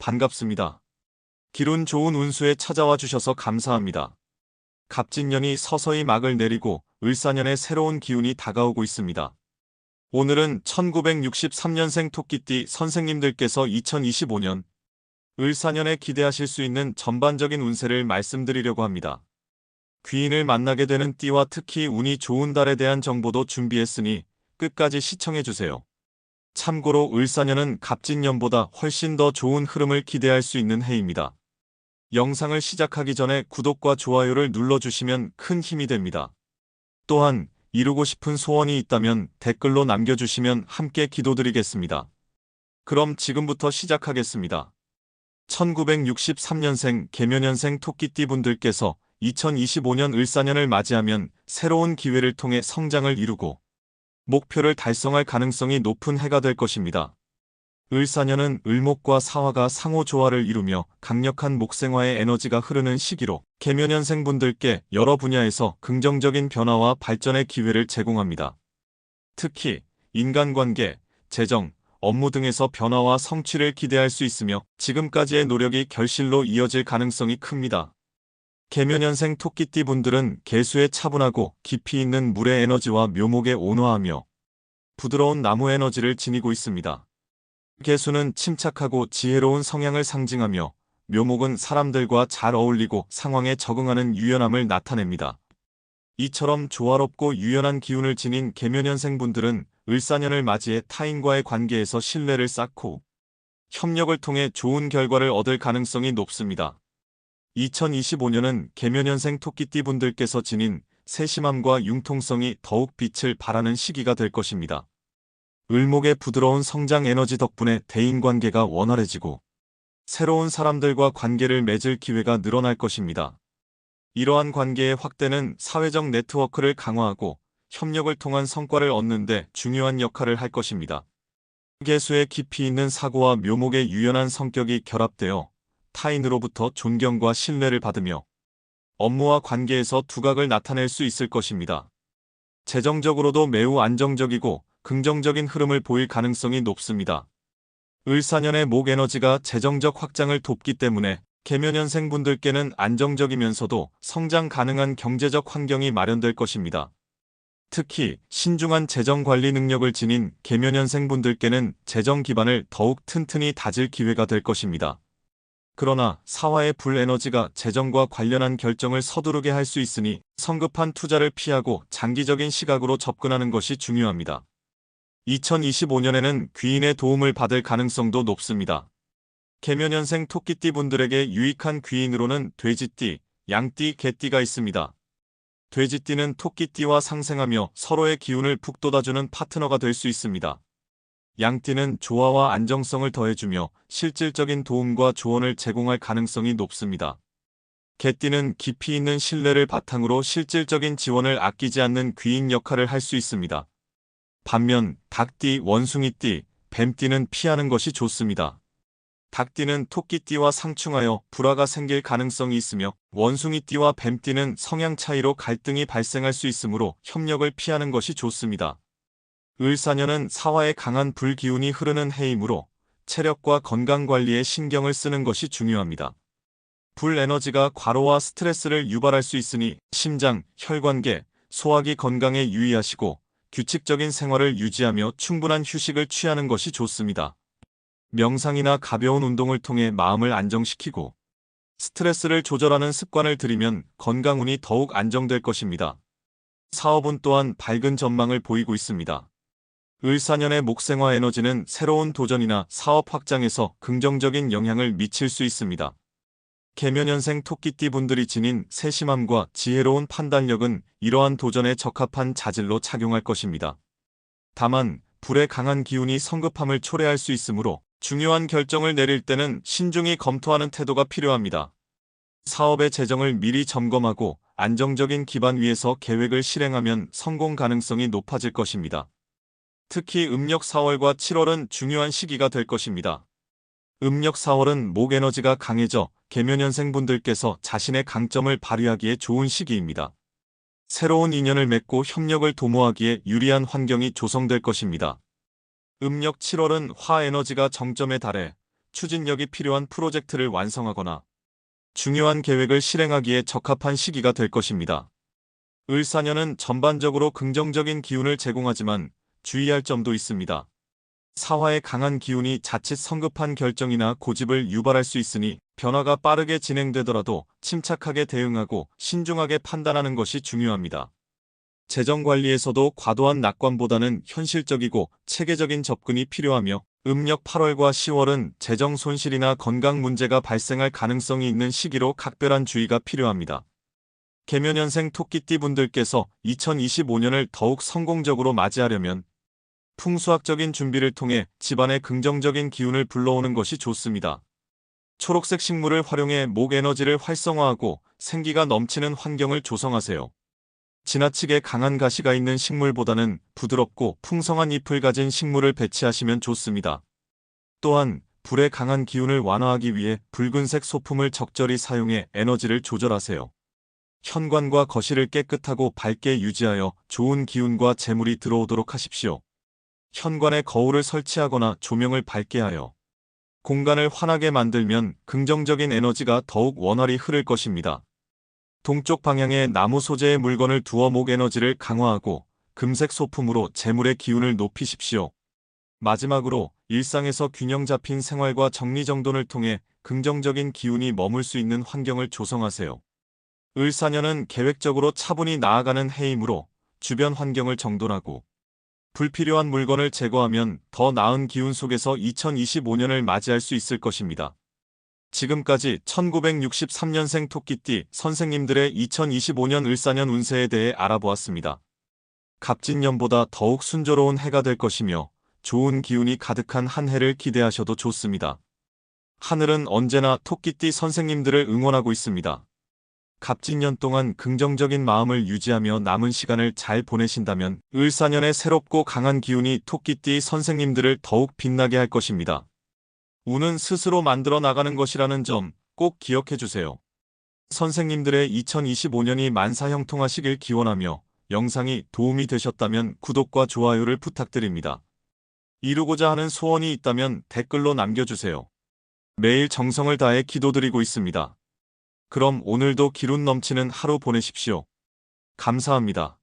반갑습니다. 기운 좋은 운수에 찾아와 주셔서 감사합니다. 갑진년이 서서히 막을 내리고 을사년의 새로운 기운이 다가오고 있습니다. 오늘은 1963년생 토끼띠 선생님들께서 2025년 을사년에 기대하실 수 있는 전반적인 운세를 말씀드리려고 합니다. 귀인을 만나게 되는 띠와 특히 운이 좋은 달에 대한 정보도 준비했으니 끝까지 시청해주세요. 참고로 을사년은 갑진년보다 훨씬 더 좋은 흐름을 기대할 수 있는 해입니다. 영상을 시작하기 전에 구독과 좋아요를 눌러주시면 큰 힘이 됩니다. 또한 이루고 싶은 소원이 있다면 댓글로 남겨주시면 함께 기도드리겠습니다. 그럼 지금부터 시작하겠습니다. 1963년생 개묘년생 토끼띠 분들께서 2025년 을사년을 맞이하면 새로운 기회를 통해 성장을 이루고 목표를 달성할 가능성이 높은 해가 될 것입니다. 을사년은 을목과 사화가 상호 조화를 이루며 강력한 목생화의 에너지가 흐르는 시기로 개묘년생분들께 여러 분야에서 긍정적인 변화와 발전의 기회를 제공합니다. 특히 인간관계, 재정, 업무 등에서 변화와 성취를 기대할 수 있으며 지금까지의 노력이 결실로 이어질 가능성이 큽니다. 개묘년생 토끼띠 분들은 개수의 차분하고 깊이 있는 물의 에너지와 묘목에 온화하며 부드러운 나무 에너지를 지니고 있습니다. 개수는 침착하고 지혜로운 성향을 상징하며 묘목은 사람들과 잘 어울리고 상황에 적응하는 유연함을 나타냅니다. 이처럼 조화롭고 유연한 기운을 지닌 개묘년생분들은 을사년을 맞이해 타인과의 관계에서 신뢰를 쌓고 협력을 통해 좋은 결과를 얻을 가능성이 높습니다. 2025년은 개묘년생 토끼띠 분들께서 지닌 세심함과 융통성이 더욱 빛을 발하는 시기가 될 것입니다. 을목의 부드러운 성장 에너지 덕분에 대인관계가 원활해지고 새로운 사람들과 관계를 맺을 기회가 늘어날 것입니다. 이러한 관계의 확대는 사회적 네트워크를 강화하고 협력을 통한 성과를 얻는 데 중요한 역할을 할 것입니다. 개수의 깊이 있는 사고와 묘목의 유연한 성격이 결합되어 타인으로부터 존경과 신뢰를 받으며 업무와 관계에서 두각을 나타낼 수 있을 것입니다. 재정적으로도 매우 안정적이고 긍정적인 흐름을 보일 가능성이 높습니다. 을사년의 목 에너지가 재정적 확장을 돕기 때문에 개묘년생분들께는 안정적이면서도 성장 가능한 경제적 환경이 마련될 것입니다. 특히 신중한 재정 관리 능력을 지닌 개묘년생분들께는 재정 기반을 더욱 튼튼히 다질 기회가 될 것입니다. 그러나 사화의 불 에너지가 재정과 관련한 결정을 서두르게 할 수 있으니 성급한 투자를 피하고 장기적인 시각으로 접근하는 것이 중요합니다. 2025년에는 귀인의 도움을 받을 가능성도 높습니다. 개묘년생 토끼띠 분들에게 유익한 귀인으로는 돼지띠, 양띠, 개띠가 있습니다. 돼지띠는 토끼띠와 상생하며 서로의 기운을 북돋아주는 파트너가 될 수 있습니다. 양띠는 조화와 안정성을 더해주며 실질적인 도움과 조언을 제공할 가능성이 높습니다. 개띠는 깊이 있는 신뢰를 바탕으로 실질적인 지원을 아끼지 않는 귀인 역할을 할 수 있습니다. 반면 닭띠, 원숭이띠, 뱀띠는 피하는 것이 좋습니다. 닭띠는 토끼띠와 상충하여 불화가 생길 가능성이 있으며 원숭이띠와 뱀띠는 성향 차이로 갈등이 발생할 수 있으므로 협력을 피하는 것이 좋습니다. 을사년은 사화의 강한 불기운이 흐르는 해이므로 체력과 건강관리에 신경을 쓰는 것이 중요합니다. 불 에너지가 과로와 스트레스를 유발할 수 있으니 심장, 혈관계, 소화기 건강에 유의하시고 규칙적인 생활을 유지하며 충분한 휴식을 취하는 것이 좋습니다. 명상이나 가벼운 운동을 통해 마음을 안정시키고 스트레스를 조절하는 습관을 들이면 건강운이 더욱 안정될 것입니다. 사업은 또한 밝은 전망을 보이고 있습니다. 을사년의 목생화 에너지는 새로운 도전이나 사업 확장에서 긍정적인 영향을 미칠 수 있습니다. 개면연생 토끼띠 분들이 지닌 세심함과 지혜로운 판단력은 이러한 도전에 적합한 자질로 착용할 것입니다. 다만 불의 강한 기운이 성급함을 초래할 수 있으므로 중요한 결정을 내릴 때는 신중히 검토하는 태도가 필요합니다. 사업의 재정을 미리 점검하고 안정적인 기반 위에서 계획을 실행하면 성공 가능성이 높아질 것입니다. 특히 음력 4월과 7월은 중요한 시기가 될 것입니다. 음력 4월은 목 에너지가 강해져 개면연생 분들께서 자신의 강점을 발휘하기에 좋은 시기입니다. 새로운 인연을 맺고 협력을 도모하기에 유리한 환경이 조성될 것입니다. 음력 7월은 화 에너지가 정점에 달해 추진력이 필요한 프로젝트를 완성하거나 중요한 계획을 실행하기에 적합한 시기가 될 것입니다. 을사년은 전반적으로 긍정적인 기운을 제공하지만 주의할 점도 있습니다. 사화의 강한 기운이 자칫 성급한 결정이나 고집을 유발할 수 있으니 변화가 빠르게 진행되더라도 침착하게 대응하고 신중하게 판단하는 것이 중요합니다. 재정 관리에서도 과도한 낙관보다는 현실적이고 체계적인 접근이 필요하며 음력 8월과 10월은 재정 손실이나 건강 문제가 발생할 가능성이 있는 시기로 각별한 주의가 필요합니다. 개면연생 토끼띠 분들께서 2025년을 더욱 성공적으로 맞이하려면 풍수학적인 준비를 통해 집안의 긍정적인 기운을 불러오는 것이 좋습니다. 초록색 식물을 활용해 목 에너지를 활성화하고 생기가 넘치는 환경을 조성하세요. 지나치게 강한 가시가 있는 식물보다는 부드럽고 풍성한 잎을 가진 식물을 배치하시면 좋습니다. 또한 불의 강한 기운을 완화하기 위해 붉은색 소품을 적절히 사용해 에너지를 조절하세요. 현관과 거실을 깨끗하고 밝게 유지하여 좋은 기운과 재물이 들어오도록 하십시오. 현관에 거울을 설치하거나 조명을 밝게 하여 공간을 환하게 만들면 긍정적인 에너지가 더욱 원활히 흐를 것입니다. 동쪽 방향에 나무 소재의 물건을 두어 목 에너지를 강화하고 금색 소품으로 재물의 기운을 높이십시오. 마지막으로 일상에서 균형 잡힌 생활과 정리정돈을 통해 긍정적인 기운이 머물 수 있는 환경을 조성하세요. 을사년은 계획적으로 차분히 나아가는 해이므로 주변 환경을 정돈하고 불필요한 물건을 제거하면 더 나은 기운 속에서 2025년을 맞이할 수 있을 것입니다. 지금까지 1963년생 토끼띠 선생님들의 2025년 을사년 운세에 대해 알아보았습니다. 갑진년보다 더욱 순조로운 해가 될 것이며 좋은 기운이 가득한 한 해를 기대하셔도 좋습니다. 하늘은 언제나 토끼띠 선생님들을 응원하고 있습니다. 갑진년 동안 긍정적인 마음을 유지하며 남은 시간을 잘 보내신다면 을사년의 새롭고 강한 기운이 토끼띠 선생님들을 더욱 빛나게 할 것입니다. 운은 스스로 만들어 나가는 것이라는 점 꼭 기억해 주세요. 선생님들의 2025년이 만사형통하시길 기원하며 영상이 도움이 되셨다면 구독과 좋아요를 부탁드립니다. 이루고자 하는 소원이 있다면 댓글로 남겨주세요. 매일 정성을 다해 기도드리고 있습니다. 그럼 오늘도 기운 넘치는 하루 보내십시오. 감사합니다.